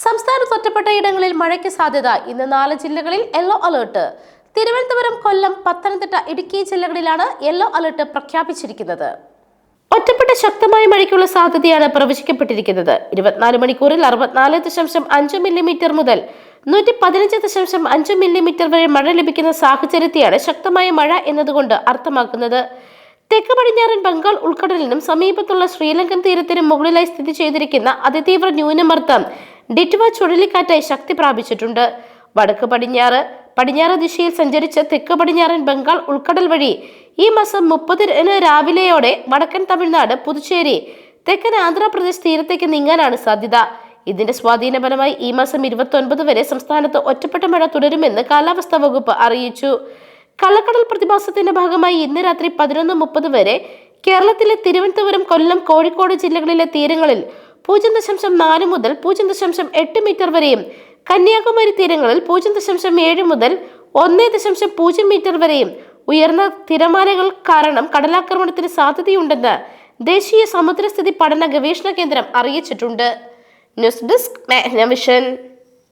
സംസ്ഥാനത്ത് ഒറ്റപ്പെട്ട ഇടങ്ങളിൽ മഴയ്ക്ക് സാധ്യത. ഇന്ന് നാല് ജില്ലകളിൽ യെല്ലോ അലേർട്ട് തിരുവനന്തപുരം കൊല്ലം പത്തനംതിട്ട ഇടുക്കി ജില്ലകളിലാണ് യെല്ലോ അലേർട്ട് പ്രഖ്യാപിച്ചിരിക്കുന്നത്. ഒറ്റപ്പെട്ട ശക്തമായ മഴയ്ക്കുള്ള സാധ്യതയാണ് പ്രവചിക്കപ്പെട്ടിരിക്കുന്നത്. ഇരുപത്തിനാല് മണിക്കൂറിൽ അറുപത്തിനാല് ദശാംശം അഞ്ച് മില്ലിമീറ്റർ മുതൽ നൂറ്റി പതിനഞ്ച് ദശാംശം അഞ്ച് മില്ലിമീറ്റർ വരെ മഴ ലഭിക്കുന്ന സാഹചര്യത്തെയാണ് ശക്തമായ മഴ എന്നതുകൊണ്ട് അർത്ഥമാക്കുന്നത്. തെക്ക് പടിഞ്ഞാറൻ ബംഗാൾ ഉൾക്കടലിനും സമീപത്തുള്ള ശ്രീലങ്കൻ തീരത്തിനും മുകളിലായി സ്ഥിതി ചെയ്തിരിക്കുന്ന അതിതീവ്ര ന്യൂനമർദ്ദം ഡിറ്റ്വ ചുഴലിക്കാറ്റായി ശക്തി പ്രാപിച്ചിട്ടുണ്ട്. വടക്ക് പടിഞ്ഞാറ് പടിഞ്ഞാറ് ദിശയിൽ സഞ്ചരിച്ച് തെക്ക് പടിഞ്ഞാറൻ ബംഗാൾ ഉൾക്കടൽ വഴി ഈ മാസം മുപ്പതിന് രാവിലെയോടെ വടക്കൻ തമിഴ്നാട് പുതുച്ചേരി തെക്കൻ ആന്ധ്രാപ്രദേശ് തീരത്തേക്ക് നീങ്ങാനാണ് സാധ്യത. ഇതിന്റെ സ്വാധീന ഫലമായി ഈ മാസം ഇരുപത്തി വരെ സംസ്ഥാനത്ത് ഒറ്റപ്പെട്ട മഴ തുടരുമെന്ന് കാലാവസ്ഥാ വകുപ്പ് അറിയിച്ചു. കള്ളക്കടൽ പ്രതിഭാസത്തിന്റെ ഭാഗമായി ഇന്ന് രാത്രി പതിനൊന്ന് മുപ്പത് വരെ കേരളത്തിലെ തിരുവനന്തപുരം കൊല്ലം കോഴിക്കോട് ജില്ലകളിലെ തീരങ്ങളിൽ പൂജ്യം ദശാംശം നാല് മുതൽ പൂജ്യം ദശാംശം എട്ട് മീറ്റർ വരെയും. കന്യാകുമാരി തീരങ്ങളിൽ പൂജ്യം ദശാംശം ഏഴ് മുതൽ ഒന്ന് ദശാംശം പൂജ്യം മീറ്റർ വരെയും. ഉയർന്ന തിരമാലകൾ കാരണം കടലാക്രമണത്തിന് സാധ്യതയുണ്ടെന്ന് ദേശീയ സമുദ്രസ്ഥിതി പഠന ഗവേഷണ കേന്ദ്രം അറിയിച്ചിട്ടുണ്ട്. News desk vision.